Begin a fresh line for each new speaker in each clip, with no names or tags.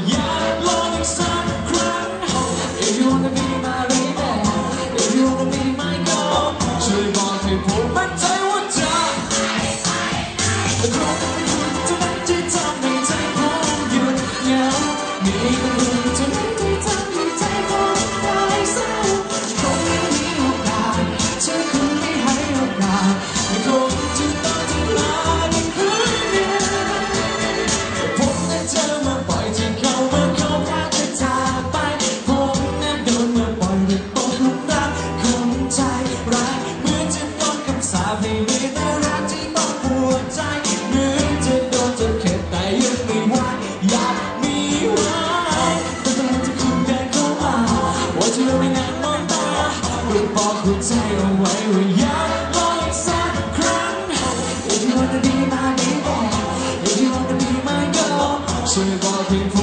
yeah. เอาไว้ว่าอยากลองอีกสักครั้ง If you wanna be my baby If you wanna be my girl ช่วยบ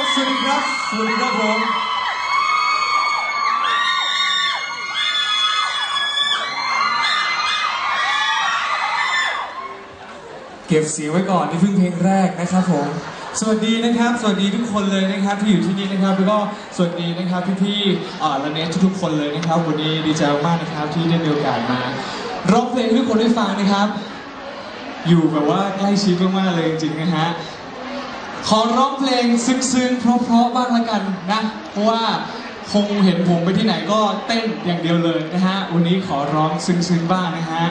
สวัสดีครับ สวัสดีครับผม
เก็บเสียงไว้ก่อนนี่เพิ่งเพลงแรกนะครับผม สวัสดีนะครับ สวัสดีทุกคนเลยนะครับที่อยู่ที่นี่นะครับแล้วก็สวัสดีนะครับพี่ๆอ่และเนสทุกๆคนเลยนะครับ วันนี้ดีใจมากนะครับที่ได้มีโอกาสมาร้องเพลงให้ทุกคนได้ฟังนะครับ อยู่แบบว่าใกล้ชิดมากๆเลยจริงๆนะฮะ ขอร้องเพลงซึ้งๆเพราะๆบ้างละกันนะ เพราะว่าคงเห็นผมไปที่ไหนก็เต้นอย่างเดียวเลยนะฮะ วันนี้ขอร้องซึ้งๆบ้างนะฮะ